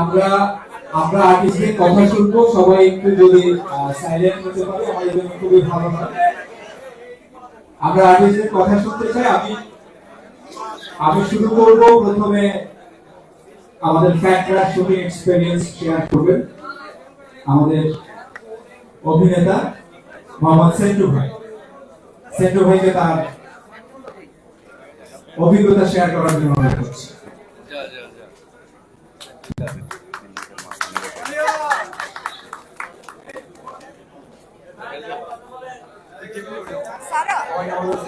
আমরা আমরা আর্টিস্টের কথা শুনব, সবাই একটু যদি সাইলেন্ট হতে পারে জন্য খুবই ভালো হয়। আমরা আর্টিস্টের কথা শুনতে চাই, আমি আমি শুরু করব, প্রথমে আমাদের ফ্যাক্টরা এক্সপেরিয়েন্স শেয়ার করবেন। আমাদের অভিনেতা মোহাম্মদ সেন্টু ভাই। সেন্টু ভাইকে তার অভিজ্ঞতা শেয়ার করার জন্য অনুরোধ করছি।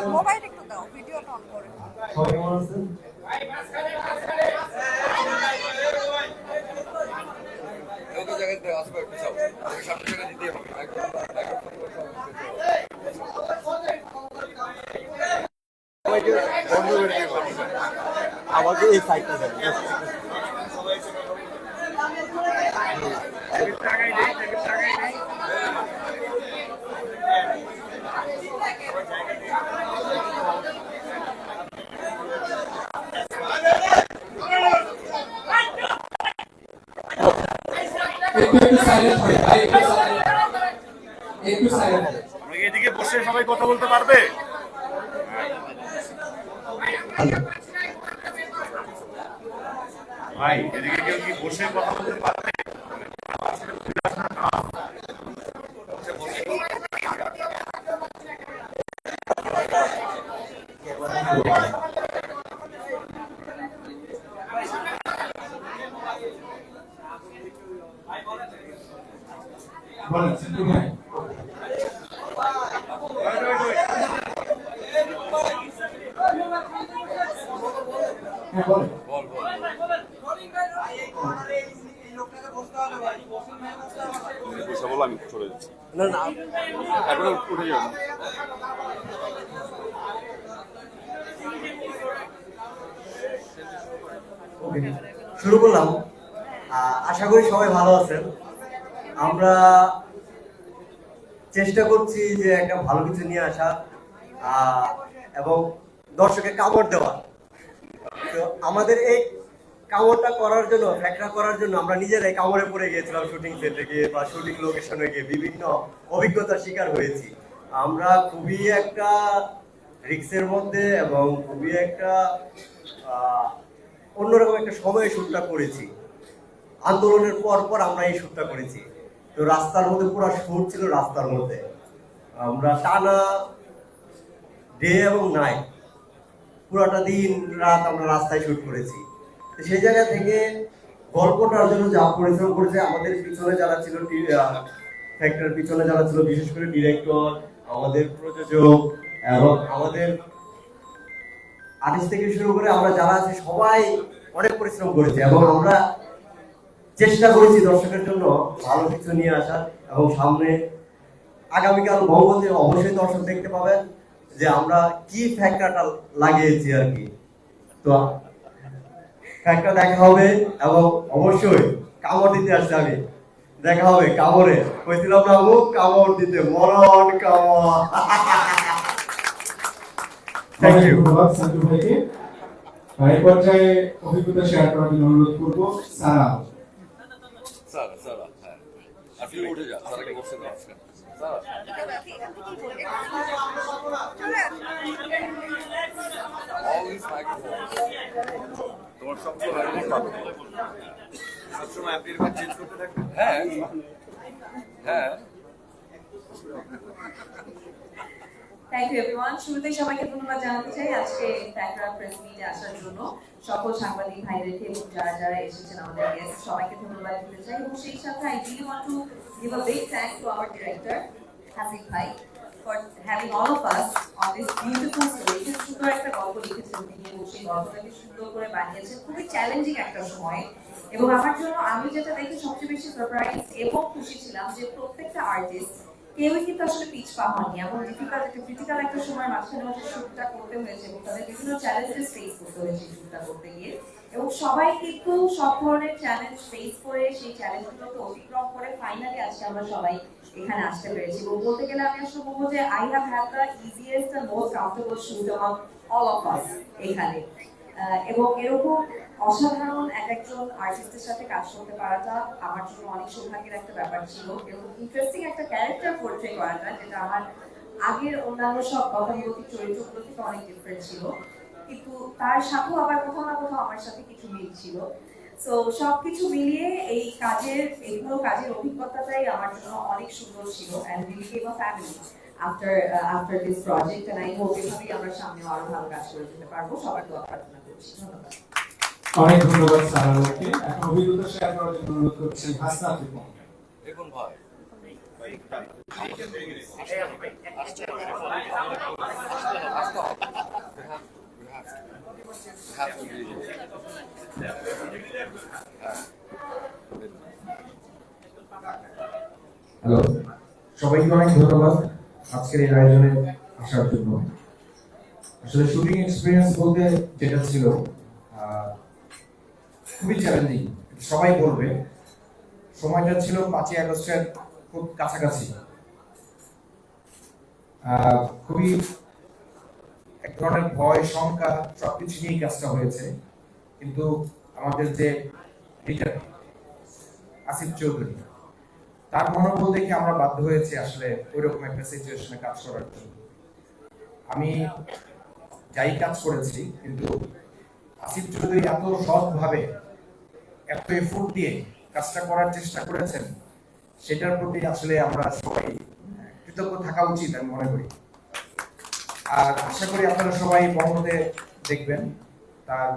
মোবাইল একটু দাও ভিডিওটা অন করে বন্ধ। আমাকে এই সাইডটা দেন। একটু সাইলেন্ট আমরা এদিকে বসে সবাই কথা বলতে পারবে? বসে কথা বলতে পারবে বলেন। সেন্টু ভাই হ্যাঁ বলেন বল বল বসে বলো আমি চলে যাচ্ছি না না। উঠে শুরু করলাম। আশা করি সবাই ভালো আছেন। আমরা চেষ্টা করছি যে একটা ভালো কিছু নিয়ে আসা এবং দর্শকের কামড় দেওয়া। তো আমাদের এই কামড়টা করার জন্য ফ্যাকরা করার জন্য আমরা নিজেরাই কামড়ে পড়ে গিয়েছিলাম শুটিং সেটে গিয়ে বা শুটিং লোকেশনে গিয়ে বিভিন্ন অভিজ্ঞতার শিকার হয়েছি। আমরা খুবই একটা রিক্সের মধ্যে এবং খুবই একটা অন্যরকম একটা সময়ে শ্যুটটা করেছি। আন্দোলনের পর পর আমরা এই শ্যুটটা করেছি। তো রাস্তার মধ্যে পুরো শ্যুট ছিল রাস্তার মধ্যে। আমরা টানা ডে এবং নাইট পুরোটা দিন, রাত আমরা রাস্তায় শ্যুট করেছি। সেই জায়গা থেকে গল্পটার জন্য যা পরিশ্রম করেছে, আমাদের পিছনে যারা ছিল ফ্যাক্টর পিছনে যারা ছিল, বিশেষ করে ডিরেক্টর আমাদের প্রযোজক এবং আমাদের আর্টিস্ট থেকে শুরু করে আমরা যারা আছি, সবাই অনেক পরিশ্রম করেছে এবং আমরা চেষ্টা করেছি দর্শকের জন্য ভালো কিছু নিয়ে আসার এবং সামনে আগামীকাল মঙ্গলদে অবশ্যই দর্শক দেখতে পাবেন যে আমরা কি ফ্যাক্টরটা লাগিয়েছি আর কি। তো ফ্যাক্টর দেখা হবে এবং অবশ্যই কামড় দিতে আসছে আমি। দেখা হবে কামড়ে। কইছিলাম না মুখ কামড় দিতে। মরণ কামড়। থ্যাংক ইউ ভাইকে। এই পর্যায়ে অভিজ্ঞতা শেয়ার করার জন্য অনুরোধ করব সারা। সারা সারা হ্যাঁ। আর উঠে যা সারাকে বসে দাও all these microphones. হ্যাঁ। হ্যাঁ। থ্যাংক ইউ এভরিওয়ান শুরুতেই সবাইকে ধন্যবাদ জানাতে চাই আজকে ফ্যাক্টরা প্রেস মিটে আসার জন্য। সকল সাংবাদিক ভাইদেরকে এবং যারা যারা এসেছেন আমাদের গেস্ট সবাইকে ধন্যবাদ দিতে চাই। এবং সেই সাথে I really want to give a big thank to our director Hasik ভাই। For having all of us on this beautiful story সুন্দর একটা গল্প লিখেছেন তিনি এবং সেই গল্পটাকে সুন্দর করে বানিয়েছেন। খুবই চ্যালেঞ্জিং একটা সময়। এবং আমার জন্য আমি যেটা দেখে সবচেয়ে বেশি সারপ্রাইজ এবং খুশি ছিলাম যে প্রত্যেকটা আর্টিস্ট কেউই কিন্তু আসলে পিছ পা হয়নি। এমন ডিফিকাল্ট একটা ক্রিটিক্যাল একটা সময় মাঝখানে মাঝে শুটটা করতে হয়েছে এবং তাদের বিভিন্ন চ্যালেঞ্জেস ফেস করতে হয়েছে শুটটা করতে গিয়ে। এবং সবাই কিন্তু সব ধরনের চ্যালেঞ্জ ফেস করে, সেই চ্যালেঞ্জগুলোকে অতিক্রম করে ফাইনালি আজকে আমরা সবাই এখানে আসতে পেরেছি। এবং বলতে গেলে আমি আসলে বলব যে I have have the easiest and most comfortable shoot amount all of us এখানে। এবং এরকম অসাধারণ এক একজন আর্টিস্টের সাথে কাজ করতে পারাটা আমার জন্য অনেক সৌভাগ্যের একটা ব্যাপার ছিল। এবং ইন্টারেস্টিং একটা ক্যারেক্টার পোর্ট্রে করাটা, যেটা আমার আগের অন্যান্য সব গতানুগতিক চরিত্রগুলো থেকে অনেক ডিফারেন্ট ছিল। কিন্তু তার সাথেও আবার কোথাও না কোথাও আমার সাথে কিছু মিল ছিল। সো সবকিছু মিলিয়ে এই কাজের এই পুরো কাজের অভিজ্ঞতাটাই আমার জন্য অনেক সুন্দর ছিল and we became a family after after this project and I hope এভাবেই আমরা সামনে আরও ভালো কাজ করে যেতে পারব। সবার দোয়া প্রার্থনা করছি। ধন্যবাদ। অনেক ধন্যবাদ সারাকে এখন অভিজ্ঞতা শেয়ার করার জন্য অনুরোধ করছি হাসনাত রিপন দেখুন ভাই। হ্যালো সবাইকে অনেক ধন্যবাদ আজকের এই আয়োজনে আসার জন্য। আসলে শুটিং এক্সপিরিয়েন্স বলতে যেটা ছিল খুবই চ্যালেঞ্জিং সবাই বলবে। সময়টা ছিল পাঁচই আগস্টের খুব কাছাকাছি। খুবই এক ধরনের ভয়, শঙ্কা সবকিছু নিয়েই কাজটা হয়েছে। কিন্তু আমাদের যে লিডার আসিফ চৌধুরী, তার মনোবল দেখে আমরা বাধ্য হয়েছি আসলে ওইরকম একটা সিচুয়েশনে কাজ করার জন্য। আমি যাই কাজ করেছি, কিন্তু আসিফ চৌধুরী এত সৎভাবে এত এফোর্ট দিয়ে কাজটা করার চেষ্টা করেছেন, সেটার প্রতি আসলে আমরা সবাই কৃতজ্ঞ থাকা উচিত আমি মনে করি। আর আশা করি আপনারা সবাই বন্ধতে দেখবেন। তার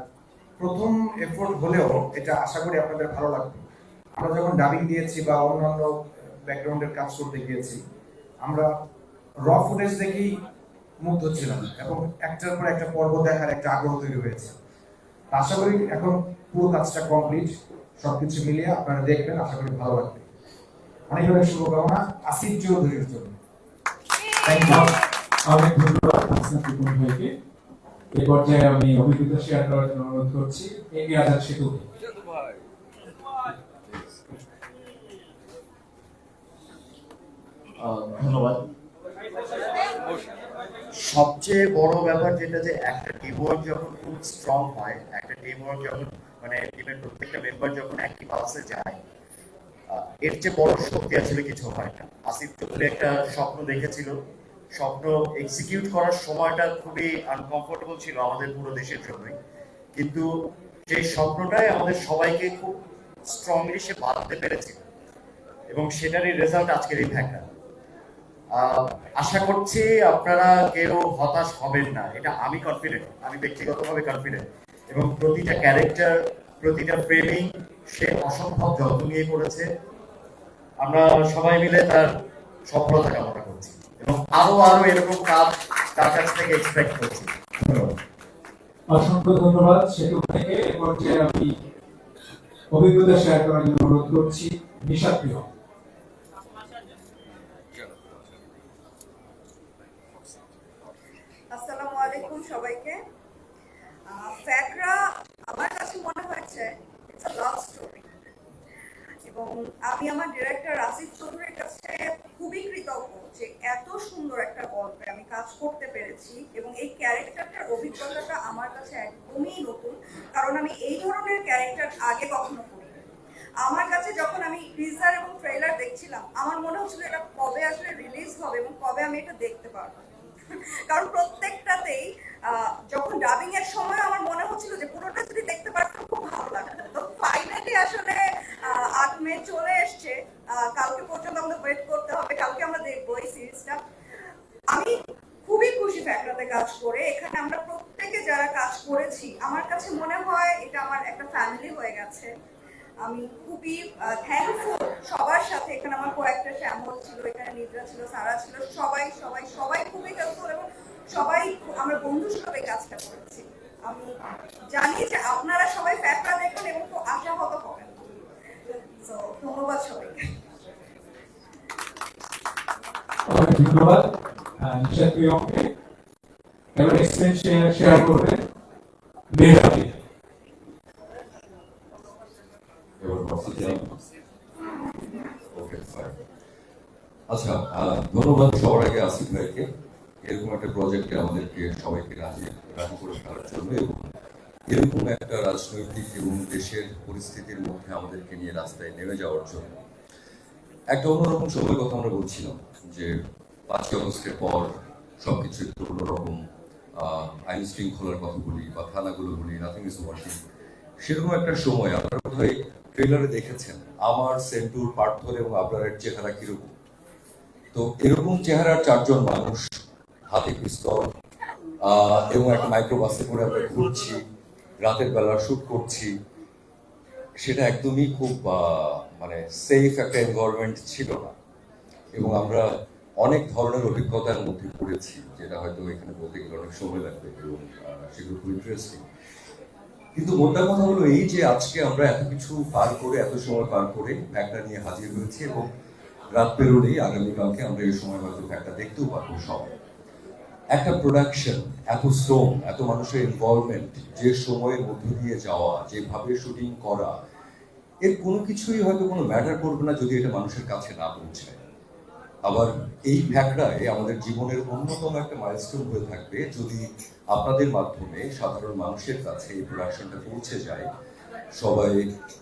প্রথম এফোর্ট হলেও এটা আশা করি আপনাদের ভালো লাগবে। আমরা যখন ডাবিং দিয়েছি বা অন্যান্য ব্যাকগ্রাউন্ডের কাজ করতে গিয়েছি, আমরা র ফুটেজ দেখেই মুগ্ধ ছিলাম এবং একটার পর একটা পর্ব দেখার একটা আগ্রহ তৈরি হয়েছে। আশা করি এখন পুরো কাজটা কমপ্লিট সবকিছু মিলিয়ে আপনারা দেখবেন, আশা করি ভালো লাগবে। অনেক অনেক শুভকামনা, আসিফ চৌধুরীর জন্য। থ্যাংক ইউ অনেক ধন্যবাদ ভাইকে। এই পর্যায়ে আমি অভিজ্ঞতা শেয়ার করার জন্য অনুরোধ করছি। এগিয়ে ভাই আহ, ধন্যবাদ। সবচেয়ে বড় ব্যাপার যেটা যে একটা টিম ওয়ার্ক যখন খুব স্ট্রং হয় একটা টিম ওয়ার্ক যখন মানে টিমের প্রত্যেকটা মেম্বার যখন একই পাশে যায় এর চেয়ে বড় শক্তি আসলে কিছু হয় না। আসিফ চৌধুরী একটা স্বপ্ন দেখেছিল। স্বপ্ন এক্সিকিউট করার সময়টা খুবই আনকমফোর্টেবল ছিল আমাদের পুরো দেশের জন্যই। কিন্তু সেই স্বপ্নটাই আমাদের সবাইকে খুব স্ট্রংলি সে বাঁধতে পেরেছিল এবং সেটারই রেজাল্ট আজকের এই আহ, আশা করছি আপনারা কেউ হতাশ হবেন না। এটা আমি কনফিডেন্ট আমি ব্যক্তিগতভাবে কনফিডেন্ট এবং প্রতিটা ক্যারেক্টার প্রতিটা ফ্রেমিং সে অসম্ভব যত্ন নিয়ে করেছে। আমরা সবাই মিলে তার সফলতা কামনা করছি। এবং আরও আরও এরকম কাজ তার কাছ থেকে এক্সপেক্ট করছি। অসংখ্য ধন্যবাদ। সেতু থেকে এই পর্যায়ে আমি অভিজ্ঞতা শেয়ার করার জন্য অনুরোধ করছি নিশাদ প্রিয়। আসসালামু আলাইকুম সবাইকে। আহ, ফ্যাকরা আমার কাছে মনে হয়েছে ইটস লাভ স্টোরি এবং আমি আমার ডিরেক্টর আসিফ চৌধুরীর কাছে খুবই কৃতজ্ঞ যে এত সুন্দর একটা গল্পে আমি কাজ করতে পেরেছি এবং এই ক্যারেক্টারটার অভিজ্ঞতাটা আমার কাছে একদমই নতুন, কারণ আমি এই ধরনের ক্যারেক্টার আগে কখনো করি আমার কাছে যখন আমি টিজার এবং ট্রেলার দেখছিলাম, আমার মনে হচ্ছিল এটা কবে আসলে রিলিজ হবে এবং কবে আমি এটা দেখতে পারব। কারণ প্রত্যেকটাতেই যখন ডাবিং এর সময় আমার মনে হচ্ছিল যে পুরোটা যদি দেখতে পারতাম, খুব ভালো লাগতো। তো ফাইনালি আসলে আট মে চলে এসছে। কালকে পর্যন্ত আমাদের ওয়েট করতে হবে। কালকে আমরা দেখব এই সিরিজটা আমি খুবই খুশি ফ্যাকরাতে কাজ করে। এখানে আমরা প্রত্যেকে যারা কাজ করেছি, আমার কাছে মনে হয় এটা আমার একটা ফ্যামিলি হয়ে গেছে। আমি খুবই থ্যাঙ্কফুল সবার সাথে। এখানে আমার কয়েকটা শ্যামল ছিল এখানে নিদ্রা ছিল সারা ছিল। সবাই সবাই সবাই খুবই হেল্পফুল এবং সবাই আমরা বন্ধু হিসেবে কাজটা করেছি। আমি জানি যে আপনারা সবাই ফ্যাকরা দেখবেন এবং খুব আশাহত হবেন। ধন্যবাদ সবাইকে। ধন্যবাদ। আহ, নিশাদ এবার শেয়ার করবেন এবার আচ্ছা ধন্যবাদ সবার আগে আসিফ ভাইকে। এরকম একটা প্রজেক্টে আমাদেরকে সবাইকে রাজি রাজি করে ফেলার জন্য এবং এরকম একটা রাজনৈতিক এবং দেশের পরিস্থিতির মধ্যে আমাদেরকে নিয়ে রাস্তায় নেমে যাওয়ার জন্য। একটা অন্যরকম সময়ের কথা আমরা বলছিলাম যে পাঁচই আগস্টের পর সবকিছু একটু অন্যরকম আইন শৃঙ্খলার কথা বলি বা থানাগুলো বলি নাথিং ইজ ওয়ার্কিং সেরকম একটা সময় আপনারা বোধহয় ট্রেলারে দেখেছেন, আমার, সেন্টুর, পার্থর এবং আপনার চেহারা কীরকম? তো এরকম চেহারার চারজন মানুষ হাতে পিস্তল এবং একটা মাইক্রোবাসে করে আমরা ঘুরছি, রাতের বেলা শুট করছি। সেটা একদমই খুব মানে সেফ একটা এনভায়রনমেন্ট ছিল না। এবং আমরা অনেক ধরনের অভিজ্ঞতার মধ্যে পড়েছি, যেটা হয়তো এখানে বলতে গেলে অনেক সময় লাগবে, এবং সেগুলো খুব ইন্টারেস্টিং কিন্তু মোদ্দা কথা হলো এই যে আজকে আমরা এত কিছু পার করে, এত সময় পার করে ফ্যাক্টটা নিয়ে হাজির হয়েছি এবং রাত পেরোলেই আগামীকালকে আমরা এই সময় হয়তো ফ্যাক্টটা দেখতেও পারব সবাই একটা প্রোডাকশন এত শ্রম, এত মানুষের ইনভলভমেন্ট যে সময়ের মধ্য দিয়ে যাওয়া, যেভাবে শুটিং করা, এর কোনো কিছুই হয়তো কোনো ম্যাটার করবে না যদি এটা মানুষের কাছে না পৌঁছায়। আবার এই ভ্যাকড়ায় আমাদের জীবনের অন্যতম একটা মাইলস্টোন হয়ে থাকবে যদি আপনাদের মাধ্যমে সাধারণ মানুষের কাছে এই প্রোডাকশনটা পৌঁছে যায়, সবাই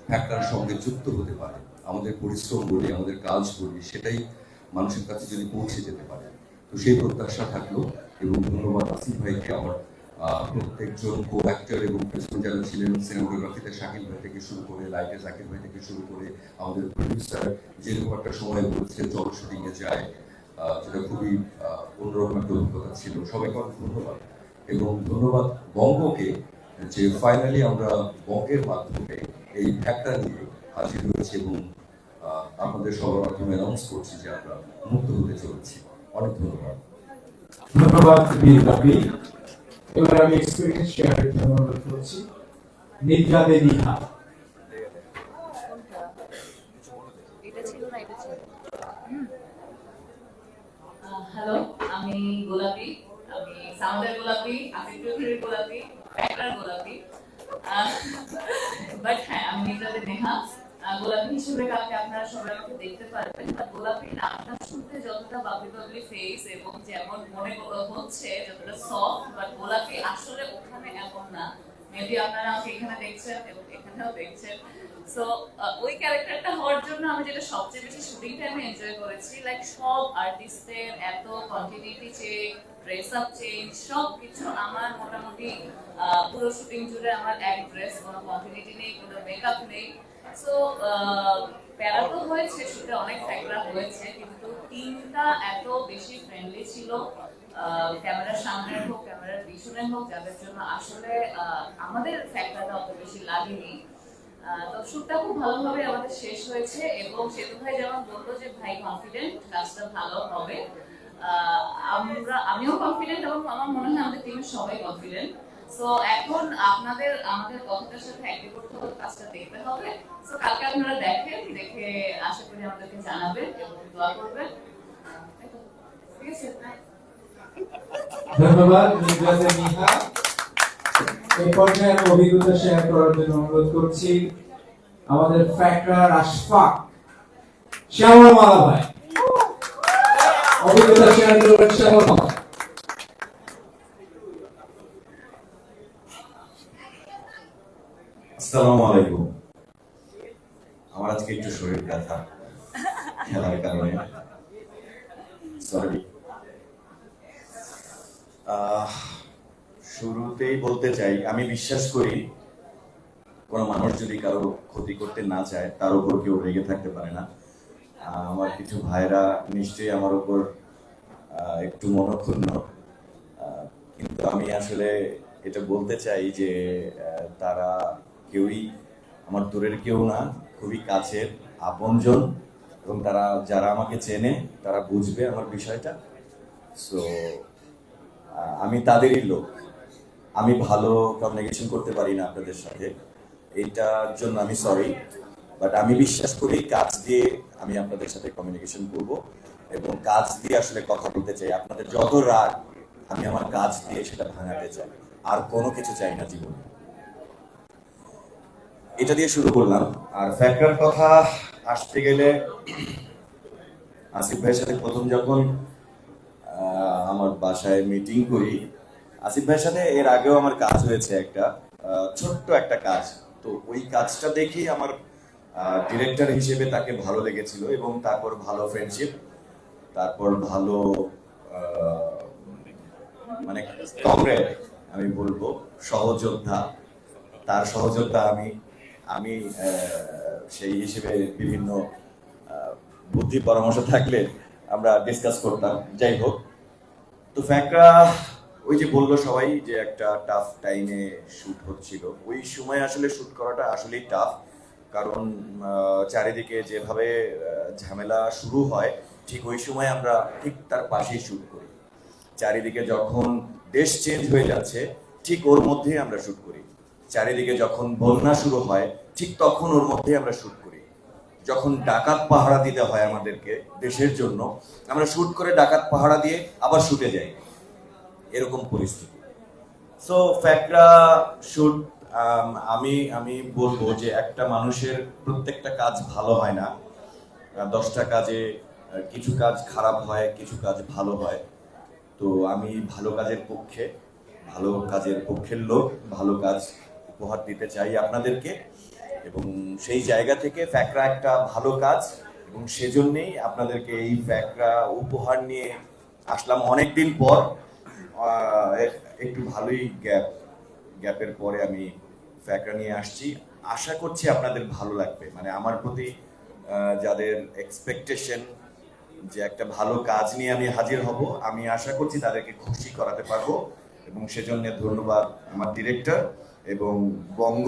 ভ্যাকড়ার সঙ্গে যুক্ত হতে পারে। আমাদের পরিশ্রম বলি, আমাদের কাজ বলি, সেটাই মানুষের কাছে যদি পৌঁছে যেতে পারে। তো সেই প্রত্যাশা থাকল এবং ধন্যবাদ আসিফ ভাইকে আমার আহ, প্রত্যেকজন কো অ্যাক্টর এবং যারা ছিলেন সিনেমাটোগ্রাফিতে শাকিল ভাই থেকে শুরু করে লাইটে জাকির ভাই থেকে শুরু করে আমাদের প্রডিউসার যেরকম একটা সময় বলছে জল শুটিং এ যায় যেটা খুবই অন্যরকম একটা অভিজ্ঞতা ছিল। সবাইকে অনেক ধন্যবাদ। এবং ধন্যবাদ বঙ্গকে যে ফাইনালি আমরা বঙ্গের মাধ্যমে এই ফ্যাক্টর নিয়ে হাজির হয়েছি এবং আপনাদের সবার মাধ্যমে অ্যানাউন্স করছি যে আমরা মুক্ত হতে চলেছি। অনেক ধন্যবাদ। ধন্যবাদ এবার আমি এক্সপিরিয়েন্স শেয়ারের জন্য অনুরোধ করছি। নিদ্রাদে নিহা হ্যালো আমি গোলাপি। আমি সাউন্ডের গোলাপি আসিফ চৌধুরীর গোলাপি ফ্যাক্টর গোলাপি। বাট হ্যাঁ আমি নিদ্রাতে নেহা। গোলাপি হিসেবে কালকে আপনারা সবাই আমাকে দেখতে পারবেন বাট গোলাপি নামটা শুনতে যতটা বাবলি বাবলি ফেস এবং যেমন মনে হচ্ছে, যতটা সফট বাট গোলাপি আসলে ওখানে এমন না। মেবি আপনারা আমাকে এখানে দেখছেন এবং এখানেও দেখছেন। সো ওই ক্যারেক্টারটা হওয়ার জন্য আমি যেটা সবচেয়ে বেশি শুটিং টাইমে এনজয় করেছি লাইক সব আর্টিস্টের এত continuity change dress up change সব কিছু আমার মোটামুটি পুরো শুটিং জুড়ে আমার এক ড্রেস কোনো কন্টিনিউটি নেই, কোনো মেকআপ নেই। সো প্যারা তো হয়েছে শুটে অনেক ফ্যাকরা হয়েছে, কিন্তু টিমটা এত বেশি ফ্রেন্ডলি ছিল ক্যামেরার সামনে হোক, ক্যামেরার পিছনে হোক, যাদের জন্য আসলে আমাদের ফ্যাক্টরটা অত বেশি লাগেনি। তো শুটটা খুব ভালোভাবে আমাদের শেষ হয়েছে এবং সেতু ভাই যেমন বলল যে, ভাই কনফিডেন্ট কাজটা ভালো হবে। আমরা, আমিও কনফিডেন্ট এবং আমার মনে হয় আমাদের টিমের সবাই কনফিডেন্ট সো এখন আপনাদের, আমাদের কথাটার সাথে করতে হবে কাজটা দেখতে হবে। সো কালকে আপনারা দেখেন, দেখে আশা করি আমাদেরকে জানাবেন এবং দোয়া করবেন। ঠিক আছে ধন্যবাদ নিহা এই পর্যায়ে আমি অভিজ্ঞতা শেয়ার করার জন্য অনুরোধ করছি। আমাদের ফ্যাক্টর আশফাক শ্যামল মালা ভাই। অভিজ্ঞতা শেয়ার করবেন শ্যামল মালা আসসালামু আলাইকুম। আমার আজকে একটু শরীর ব্যথা, খেলার কারণে। সরি শুরুতেই বলতে চাই, আমি বিশ্বাস করি কোনো মানুষ যদি কারও ক্ষতি করতে না চায়, তার উপর কেউ রেগে থাকতে পারে না। আমার কিছু ভাইরা নিশ্চয়ই আমার উপর একটু মনক্ষুণ্ণ। কিন্তু আমি আসলে এটা বলতে চাই যে তারা কেউই, আমার দূরের কেউ না, খুবই কাছের আপনজন এবং তারা, যারা আমাকে চেনে, তারা বুঝবে আমার বিষয়টা। সো আমি তাদেরই লোক। আমি ভালো কমিউনিকেশন করতে পারি না আপনাদের সাথে। এইটার জন্য আমি সরি বাট আমি বিশ্বাস করি কাজ দিয়ে আমি আপনাদের সাথে কমিউনিকেশন করব এবং কাজ দিয়ে আসলে কথা বলতে চাই। আপনাদের যত রাগ, আমি আমার কাজ দিয়ে সেটা ভাঙাতে চাই। আর কোনো কিছু চাই না জীবনে। এটা দিয়ে শুরু করলাম। আর ফ্যাক্টর কথা আসতে গেলে আসিফ ভাইয়ের সাথে প্রথম যখন আমার বাসায় মিটিং করি, আসিফ ভাইয়ের সাথে এর আগেও আমার কাজ হয়েছে একটা ছোট্ট একটা কাজ। তো ওই কাজটা দেখেই আমার ডিরেক্টর হিসেবে তাকে ভালো লেগেছিল এবং তারপর ভালো ফ্রেন্ডশিপ তারপর ভালো মানে কমরেড আমি বলব, সহযোদ্ধা। তার সহযোদ্ধা আমি আমি সেই হিসেবে বিভিন্ন বুদ্ধি পরামর্শ থাকলে আমরা ডিসকাস করতাম। যাই হোক, তো ফ্যাকরা, ওই যে বলল সবাই যে একটা টাফ টাইমে শুট হচ্ছিল। ওই সময় আসলে শুট করাটা আসলেই টাফ কারণ চারিদিকে যেভাবে ঝামেলা শুরু হয়, ঠিক ওই সময় আমরা ঠিক তার পাশেই শুট করি। চারিদিকে যখন দেশ চেঞ্জ হয়ে যাচ্ছে, ঠিক ওর মধ্যেই আমরা শুট করি। চারিদিকে যখন বন্যা শুরু হয় ঠিক তখন ওর মধ্যেই আমরা শুট করি। যখন ডাকাত পাহারা দিতে হয় আমাদেরকে দেশের জন্য, আমরা শুট করে ডাকাত পাহারা দিয়ে আবার শুটে যাই। এরকম পরিস্থিতি। সো ফ্যাকরা শুট আমি আমি বলব যে একটা মানুষের প্রত্যেকটা কাজ ভালো হয় না। দশটা কাজে কিছু কাজ খারাপ হয়, কিছু কাজ ভালো হয়। তো আমি ভালো কাজের পক্ষে, ভালো কাজের পক্ষের লোক, ভালো কাজ উপহার দিতে চাই আপনাদেরকে। এবং সেই জায়গা থেকে ফ্যাকরা একটা ভালো কাজ এবং সেজন্যেই আপনাদেরকে এই ফ্যাকরা উপহার নিয়ে আসলাম অনেক দিন পর একটু ভালোই গ্যাপ, গ্যাপের পরে আমি ফ্যাকরা নিয়ে আসছি। আশা করছি আপনাদের ভালো লাগবে। মানে আমার প্রতি যাদের এক্সপেকটেশন যে একটা ভালো কাজ নিয়ে আমি হাজির হব, আমি আশা করছি তাদেরকে খুশি করাতে পারব। এবং সেজন্য ধন্যবাদ আমার ডিরেক্টর এবং বঙ্গ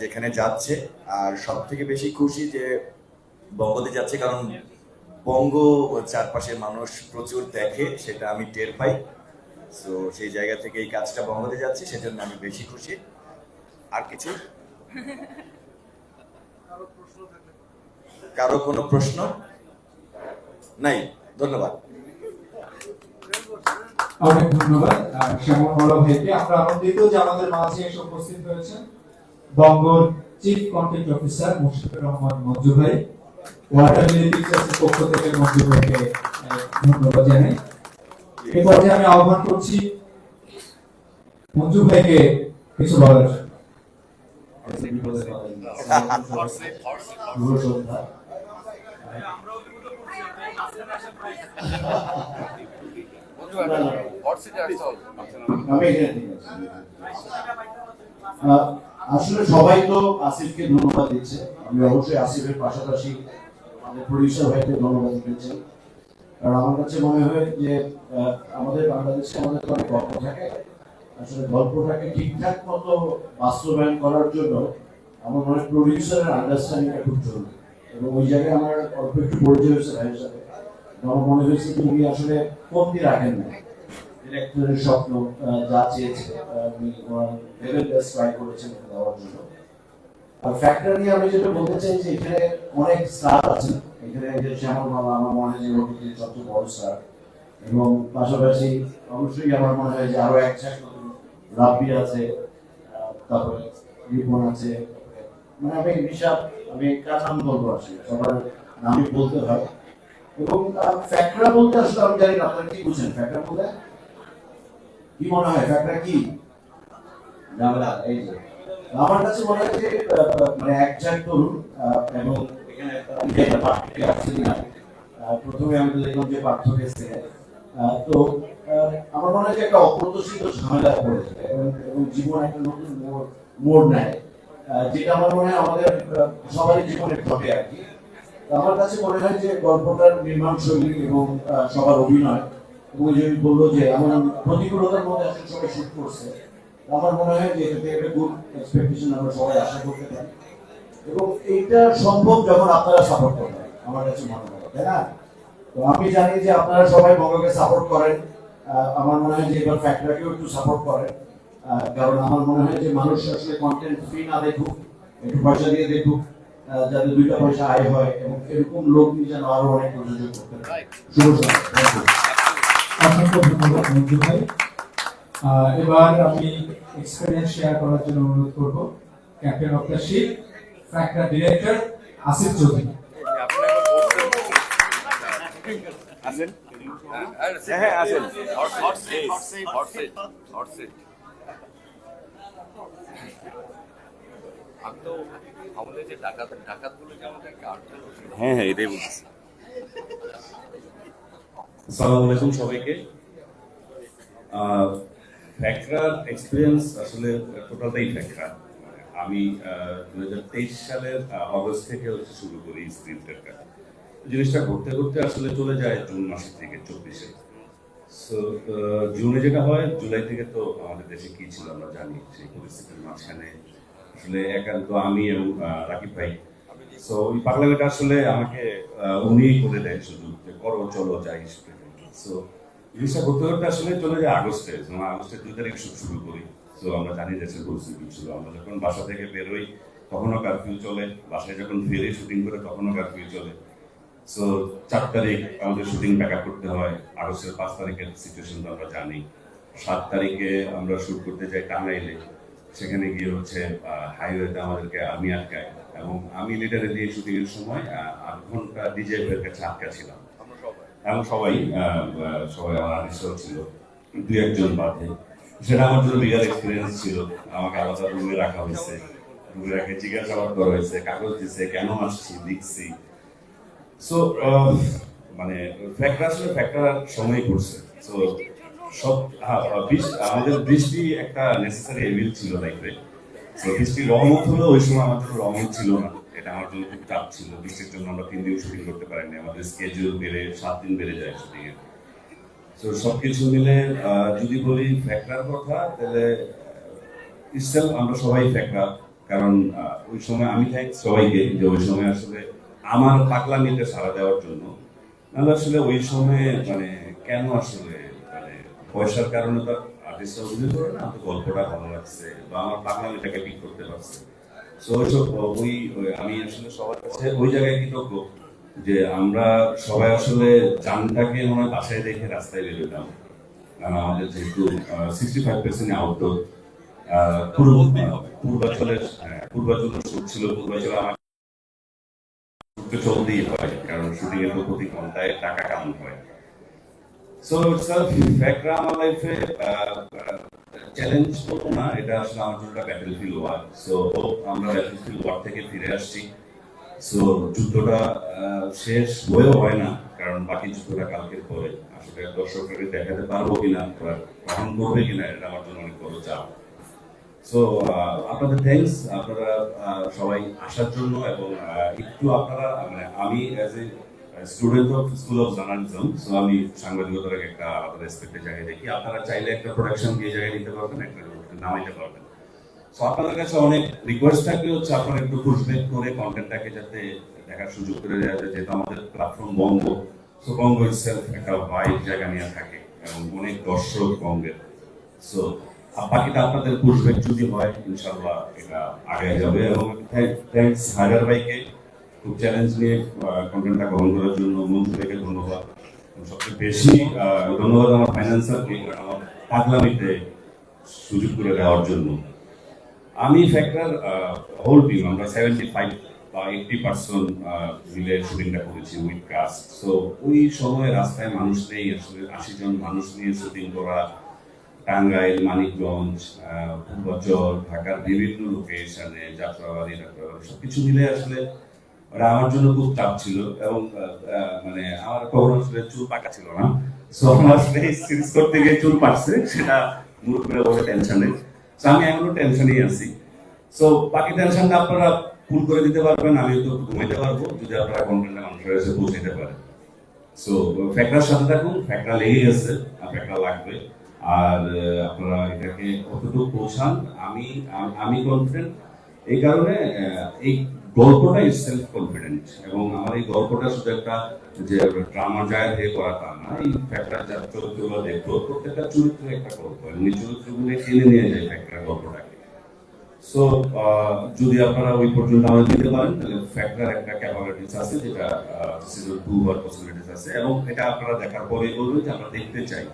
যেখানে যাচ্ছে। আর সব থেকে বেশি খুশি যে বঙ্গতে যাচ্ছে, কারণ বঙ্গ চারপাশের মানুষ প্রচুর দেখে, সেটা আমি টের পাই। তো সেই জায়গা থেকে এই কাজটা বঙ্গতে যাচ্ছে, সেজন্য আমি বেশি খুশি। আর কিছু? কারও কোনো প্রশ্ন? নাই, ধন্যবাদ। অনেক ধন্যবাদ। শ্যামল আমরা আনন্দিত যে আমাদের মাঝে এসে উপস্থিত হয়েছেন। বঙ্গর chief content officer Mushfiqur Rahman Manju ভাই ওয়াটার পিকচার্সের পক্ষ থেকে মঞ্জু ভাইকে ধন্যবাদ জানাই এই পর্যায়ে আমি আহ্বান করছি মঞ্জু ভাইকে কিছু বলার আমি আসলে সবাই তো আসিফকে ধন্যবাদ দিচ্ছে। আমি অবশ্যই আসিফের পাশাপাশি আমাদের প্রডিউসার ভাইকে ধন্যবাদ দিচ্ছি। কারণ আমার কাছে মনে হয় যে আমাদের বাংলাদেশে আমাদের অনেক গল্প থাকে। আসলে গল্পটাকে ঠিকঠাক মতো বাস্তবায়ন করার জন্য আমার মনে হয় প্রডিউসারের আন্ডারস্ট্যান্ডিংটা খুব জরুরি। এবং ওই জায়গায় আমার অল্প একটু পরিচয় হয়েছে ভাইয়ের সাথে। আমার মনে হয়েছে তুমি আসলে কমতি রাখেন না ডিরেক্টরের স্বপ্ন যা চেয়েছে উনি বেস্ট ট্রাই করেছেন দেওয়ার জন্য। আর ফ্যাক্টর নিয়ে আমি যেটা বলতে চাই যে এখানে অনেক স্টার আছেন। এখানে যে শ্যামল মামা, আমার মনে হয় যে ওটিটির সবচেয়ে বড় স্টার এবং পাশাপাশি অবশ্যই আমার মনে হয় যে আরও এক রাব্বি আছে তারপরে রিপন আছে। মানে আমি হিসাব আমি কার নাম বলব আসলে? সবার নামই বলতে হয়। এবং ফ্যাক্টরা বলতে আসলে আমি জানি না, আপনারা কি বুঝেন? ফ্যাক্টরা বলতে? কি মনে হয়? ফ্যাক্টরা কি? ঝামেলা এই যে আমার কাছে মনে হয় যে মানে একজন তরুণ এবং কিনা? প্রথমে আমি তো দেখলাম যে এসছে আহ, তো আমার মনে হয় যে একটা অপ্রত্যাশিত ঝামেলা পড়েছে এবং এবং জীবন একটা নতুন মোড় নেয়। যেটা আমার মনে হয় আমাদের সবারই জীবনে ঘটে আর কি। আমার কাছে মনে হয় যে গল্পটার নির্মাণ শৈলী এবং সবার অভিনয় বলল যে এমন প্রতিকূলতার মধ্যে সবাই শুট করছে। আমার মনে হয় যে এটাতে একটা গুড এক্সপেকটেশন আমরা সবাই আশা করতে পারি। এবং এইটা সম্ভব যখন আপনারা সাপোর্ট করবেন আমার কাছে মনে হয় তাই না? তো আমি জানি যে আপনারা সবাই বঙ্গকে সাপোর্ট করেন। আমার মনে হয় যে এবার ফ্যাক্টরিকেও একটু সাপোর্ট করেন কারণ আমার মনে হয় যে মানুষ আসলে কন্টেন্ট ফ্রি না দেখুক একটু পয়সা দিয়ে দেখুক যাতে দুইটা পয়সা আয় হয় এবং এরকম লোক নিয়ে যেন আরও অনেক প্রযোজক করতে শুভ সন্ধ্যা. অসংখ্য ধন্যবাদ মঞ্জু ভাই এবার আমি এক্সপিরিয়েন্স শেয়ার করার জন্য অনুরোধ করব। Captain of the ship factor director Asif Chowdhury. আসেন। হ্যাঁ হ্যাঁ আসেন। হ্যাঁ হ্যাঁ এটাই বলছি। সালাম আলাইকুম সবাইকে। ফ্যাকরার এক্সপিরিয়েন্স আসলে টোটালটাই ফ্যাকরা আমি দু হাজার তেইশ সালের অগস্ট থেকে শুরু করি স্ক্রিন ফ্যাকরা জিনিসটা ঘুরতে ঘুরতে আসলে চলে যায় জুন মাসের থেকে চব্বিশে। জুনে যেটা হয়, জুলাই থেকে তো আমাদের দেশে কি ছিল আমরা জানি, সেই পরিস্থিতির মাঝখানে আসলে একান্ত আমি এবং রাকিব ভাই। সো ওই পাগলামিটা আসলে আমাকে উনিই করে দেয় শুধু যে করো, চলো, যাই সো জিনিসটা করতে করতে আসলে চলে যায় আগস্টে আগস্টের দুই তারিখ শুরু করি। তো আমরা জানি দেশের পরিস্থিতি ছিল। আমরা যখন বাসা থেকে বেরোই তখনও কারফিউ চলে। বাসায় যখন ফিরে শুটিং করে, তখনও কারফিউ চলে। সো চার তারিখ আমাদের শুটিং ব্যাক আপ করতে হয়। আগস্টের পাঁচ তারিখের সিচুয়েশন তো আমরা জানি। সাত তারিখে আমরা শুট করতে যাই টাঙ্গাইলে। সেখানে গিয়ে হচ্ছে হাইওয়েতে আমাদেরকে আর্মি আটকায়। এবং আমি লিডারে দিয়ে শুটিং এর সময় আট ঘণ্টা ডিজে কাছে আটকা ছিলাম। এবং সবাই সবাই আমার আদিশ্বর ছিল দু একজন বাদে। সেটা আমার জন্য বিরাট এক্সপিরিয়েন্স ছিল। আমাকে আলাদা রুমে রাখা হয়েছে। রুমে রাখে জিজ্ঞাসাবাদ করা হয়েছে, কাগজ দিছে, কেন আসছি, লিখছি। সো মানে ফ্যাক্টর আসলে ফ্যাক্টর সময় করছে সো সব আমাদের বৃষ্টি একটা নেসেসারি এভিল ছিল লাইফে তো বৃষ্টি রহমত হলো ওই সময় আমাদের রহমত ছিল না। এটা আমার জন্য খুব চাপ ছিল। বৃষ্টির জন্য আমরা তিন দিন শুটিং করতে পারিনি। আমাদের স্কেজুল বেড়ে সাত দিন বেড়ে যায় শুটিং এর। তো মিলে যদি বলি কথা, তাহলে আমরা সবাই কারণ ওই সময় আমি থাকি সবাইকে যে ওই সময় আসলে আমার পাকলা পাগলামিতে সাড়া দেওয়ার জন্য। নাহলে আসলে ওই সময়ে মানে কেন আসলে মানে পয়সার কারণে তো আর্টিস্টরা অভিনয় করে না গল্পটা ভালো লাগছে বা আমার পাকলা পাগলামিটাকে পিক করতে পারছে। তো ওই আমি আসলে সবার কাছে ওই জায়গায় কৃতজ্ঞ যে আমরা সবাই আসলে জানটাকে মনে হয় বাসায় রেখে রাস্তায় বেরোতাম। আমাদের যেহেতু সিক্সটি ফাইভ পার্সেন্ট আউটডোর পূর্বাচলের হ্যাঁ, পূর্বাচল ছিল পূর্বাচল আমার চলতেই হয় কারণ শুটিং এর প্রতি ঘন্টায় টাকা কামানো হয়। সো ইটস আ ফ্যাক্টর আমার লাইফে চ্যালেঞ্জ বলব না, এটা আসলে আমার জন্য ব্যাটেল ফিল্ড ওয়ার সো আমরা ব্যাটেল ফিল্ড ওয়ার থেকে ফিরে আসছি। সো যুদ্ধটা শেষ হয়েও হয় না, কারণ বাকি যুদ্ধটা কালকের পরে। আসলে দর্শককে দেখাতে পারব কিনা, বা গ্রহণ করবে কিনা, এটা আমার জন্য অনেক বড় চাপ। সো আপনাদের থ্যাঙ্কস আপনারা সবাই আসার জন্য, এবং একটু আপনারা মানে আমি as a student of school of journalism so আমি সাংবাদিকতার একটা আলাদা রেসপেক্টের জায়গায় দেখি। আপনারা চাইলে একটা প্রোডাকশন দিয়ে জায়গায় নিতে পারবেন, একটা নামাইতে পারবেন। সো আপনাদের কাছে অনেক রিকোয়েস্ট থাকবে হচ্ছে আপনারা একটু পুশব্যাক করে কন্টেন্টটাকে যাতে দেখার সুযোগ করে দেওয়া যায় যেহেতু আমাদের platform Bongo so Bongo itself একটা ওয়াইড জায়গা নিয়ে থাকে এবং অনেক দর্শক বঙ্গের। সো বাকিটা আপনাদের পুশব্যাক যদি হয় ইনশাল্লাহ এটা আগে যাবে। এবং থ্যাংকস হায়দার ভাইকে খুব চ্যালেঞ্জ নিয়ে কন্টেন্টটা গ্রহণ করার জন্য মঞ্জু ভাইকে ধন্যবাদ। সবচেয়ে বেশি ধন্যবাদ আমার ফাইন্যান্সারকে আমার পাগলামিতে সুযোগ করে দেওয়ার জন্য। আমি ফ্যাক্টর হোল টিম আমরা সেভেন্টি ফাইভ বা এইটটি পার্সেন্ট মিলে শুটিংটা করেছি উইথ কাস্ট সো ওই সময় রাস্তায় মানুষ নেই, আসলে আশি জন মানুষ নিয়ে শুটিং করা, টাঙ্গাইল, মানিকগঞ্জ পূর্বাচল ঢাকার বিভিন্ন লোকেশনে যাত্রাবাড়ি যাত্রাবাড়ি সবকিছু মিলে আসলে ওরা আমার জন্য খুব চাপ ছিল এবং মানে আমার কখনো আসলে চুল পাকা ছিল না। সো আসলে সিরিজ করতে গিয়ে চুল পাকছে, সেটা মূল করে বলে টেনশনে তো আমি এখনও টেনশনেই আছি। সো বাকি টেনশনটা আপনারা ফুল করে দিতে পারবেন আমি তো ঘুমাইতে পারব, যদি আপনারা কন্টেন্টটা মানুষের কাছে পৌঁছাতে পারেন। সো ফ্যাক্টর সাথে থাকুন ফ্যাক্টর লেগে গেছে আর ফ্যাক্টর লাগবে। আর আপনারা এটাকে কতটুকু পৌঁছান, আমি আমি কনফিডেন্ট এই কারণে এই গল্পটা সেলফ কনফিডেন্ট এবং আমার এই গল্পটা শুধু একটা যে ড্রামা যায় দিয়ে করা তা না, এই যার চরিত্রগুলো দেখব, প্রত্যেকটা একটা গল্প এই চরিত্রগুলো নিয়ে যায় গল্পটাকে। সো যদি আপনারা ওই পর্যন্ত দিতে পারেন, তাহলে একটা ক্যাপাবিলিটিস আছে যেটা সিজন টু হওয়ার পসিবিলিটিস আছে এবং এটা আপনারা দেখার পরে বলবেন যে আমরা দেখতে চাই।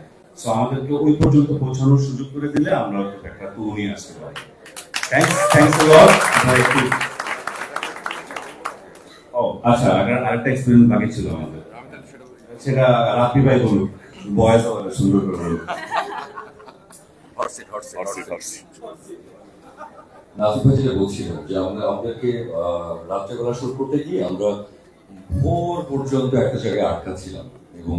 সো আমাদেরকে ওই পর্যন্ত পৌঁছানোর সুযোগ করে দিলে আমরা ফ্যাক্টর টু নিয়ে আসতে পারি। আচ্ছা আরেকটা এক্সপিরিয়েন্স বাকি ছিল আমাদের। সেটা রাফি ভাই বলুন। বয়স সুন্দর করে বলুন। ভাই যেটা যে আমরা আমাদেরকে শুট করতে গিয়ে আমরা ভোর পর্যন্ত একটা জায়গায় আটকা ছিলাম এবং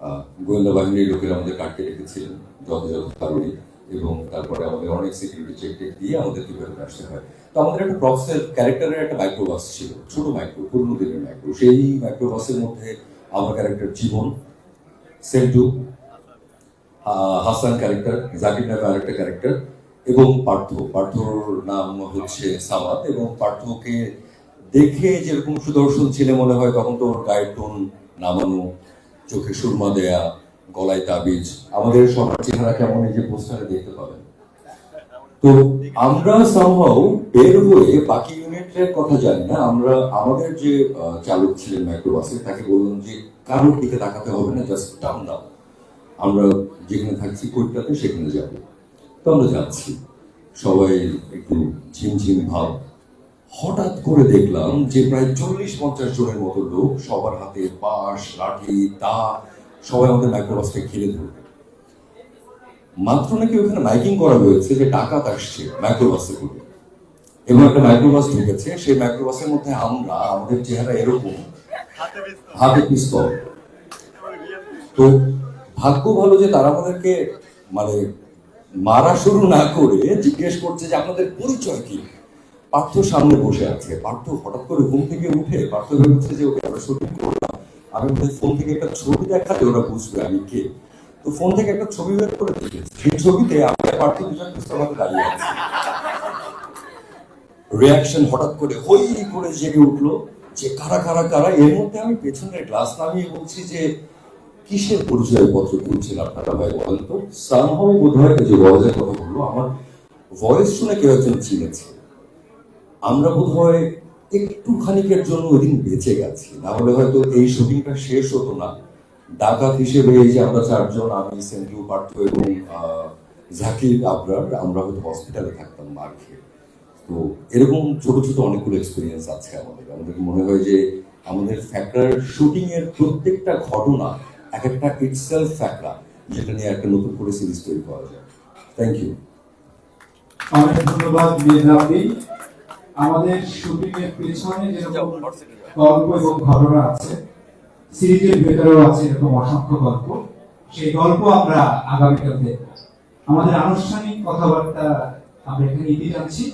আহ, গোয়েন্দা বাহিনীর লোকেরা আমাদের কাটকে রেখেছিলেন যথাযথ কারণে এবং তারপরে আমাদের অনেক সিকিউরিটি চেক টেক দিয়ে আমাদেরকে বেরোতে আসতে হয়। তো আমাদের একটা প্রফেসর ক্যারেক্টারের একটা মাইক্রোবাস ছিল, ছোট মাইক্রো পুরনো দিনের মাইক্রো সেই মাইক্রোবাসের মধ্যে আমার ক্যারেক্টার জীবন, সেন্টু হাসান ক্যারেক্টার জাকির নামে আরেকটা ক্যারেক্টার এবং পার্থ। পার্থর নাম হচ্ছে সামাদ, এবং পার্থকে দেখে যেরকম সুদর্শন ছেলে মনে হয়, তখন তো গায়ের টোন নামানো, চোখে সুরমা দেয়া, গলায় তাবিজ। আমাদের সবার চেহারা কেমন এই যে পোস্টারে দেখতে পাবেন। তো আমরা সামহাও বের হয়ে বাকি ইউনিটের কথা জানি না। আমরা, আমাদের যে চালক ছিলেন মাইক্রোবাসে তাকে বললাম যে কারোর দিকে তাকাতে হবে না জাস্ট টার্ন দাও। আমরা যেখানে থাকছি কোর্টটাতে সেখানে যাব। তো আমরা যাচ্ছি। সবাই একটু ঝিমঝিম ভাব। হঠাৎ করে দেখলাম যে প্রায় চল্লিশ পঞ্চাশ জনের মতো লোক সবার হাতে বাঁশ, লাঠি দা সবাই আমাদের মাইক্রোবাসকে ঘিরে ধরবে। মাত্র নাকি ওখানে মাইকিং করা হয়েছে যে ডাকাত আসছে মাইক্রোবাসে করে। এবং একটা মাইক্রোবাস ঢুকেছে সেই মাইক্রোবাসের মধ্যে আমরা আমাদের চেহারা এরকম হাতে পিস্তল। তো ভাগ্য ভালো যে তারা আমাদেরকে মানে মারা শুরু না করে জিজ্ঞেস করছে যে আপনাদের পরিচয় কি? পার্থ সামনে বসে আছে। পার্থ হঠাৎ করে ঘুম থেকে উঠে পার্থ ভেবেছে যে ওকে আমরা শুটিং করলাম। আমি ওদের ফোন থেকে একটা ছবি দেখাতে। ওরা বুঝবে আমি কে। তো ফোন থেকে একটা ছবি বের করে দেখেছি সেই ছবিতে আমি আর পার্থ দুজন দাঁড়িয়ে আছি। রিয়াকশন হঠাৎ করে হই করে জেগে উঠল যে কারা কারা কারা? এর মধ্যে আমি পেছনের গ্লাস নামিয়ে বলছি যে, কিসের পরিচয় পত্র খুলছেন আপনারা ভাই বলেন তো? সামহাও বোধ হয় যে ভয়েসের কথা বলল। আমার ভয়েস শুনে কেউ একজন চিনেছে। আমরা বোধ হয় একটু খানিকের জন্য ওইদিন বেঁচে গেছি। না হলে হয়তো এই শুটিংটা শেষ হতো না। ডাকাত হিসেবে এই যে আমরা চারজন আমি সেন্টু পার্থ এবং জাকির আবরার আমরা হয়তো হসপিটালে থাকতাম মার খেয়ে। তো এরকম ছোট ছোট অনেকগুলো এক্সপিরিয়েন্স আছে আমাদের। আমাদের মনে হয় যে আমাদের ফ্যাক্টর শুটিং এর প্রত্যেকটা ঘটনা এক একটা ইটসেলফ ফ্যাক্টর যেটা নিয়ে একটা নতুন করে সিরিজ তৈরি করা যায়। থ্যাংক ইউ অনেক ধন্যবাদ মেধাবী আমাদের শুটিং এর পেছনে যেরকম গল্প এবং ঘটনা আছে সিরিজের ভেতরেও আছে এরকম অসংখ্য গল্প। সেই গল্প আমরা আগামীকাল দেখব। আমাদের আনুষ্ঠানিক কথাবার্তা আমরা এখানে ইতি জানছি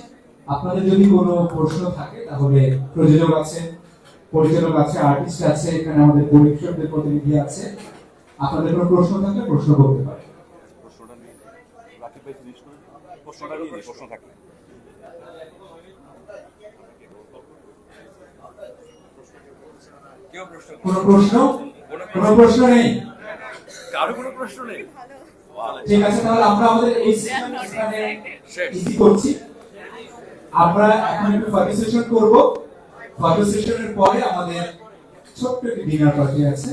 আপনাদের যদি কোনো প্রশ্ন থাকে, তাহলে প্রযোজক আছে, পরিচালক আছে, আর্টিস্ট আছে, এখানে আমাদের পরিবেশকদের প্রতিনিধি আছে। আপনাদের কোনো প্রশ্ন থাকলে প্রশ্ন করতে পারেন। প্রশ্নটা নিয়ে প্রশ্ন থাকলে কেউ প্রশ্ন কোনো প্রশ্ন? কোনো প্রশ্ন নেই? কারও কোনো প্রশ্ন নেই? ঠিক আছে তাহলে আমরা আমাদের এই সেশনে ইতি করছি। আমরা এখন একটু ফটো সেশন করব। ফটো সেশনের পরে আমাদের ছোট্ট একটি ডিনার পার্টি আছে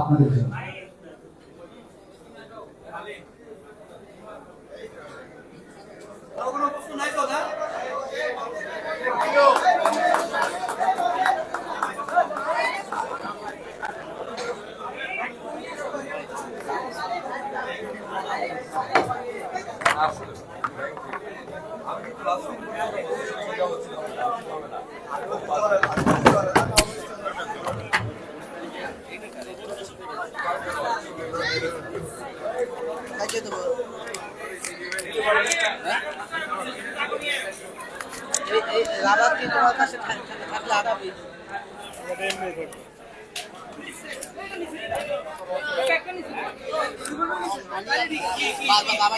আপনাদের জন্য। লাভার্থী তোমার কাছে থাকলে আগামী। বাবা বাবা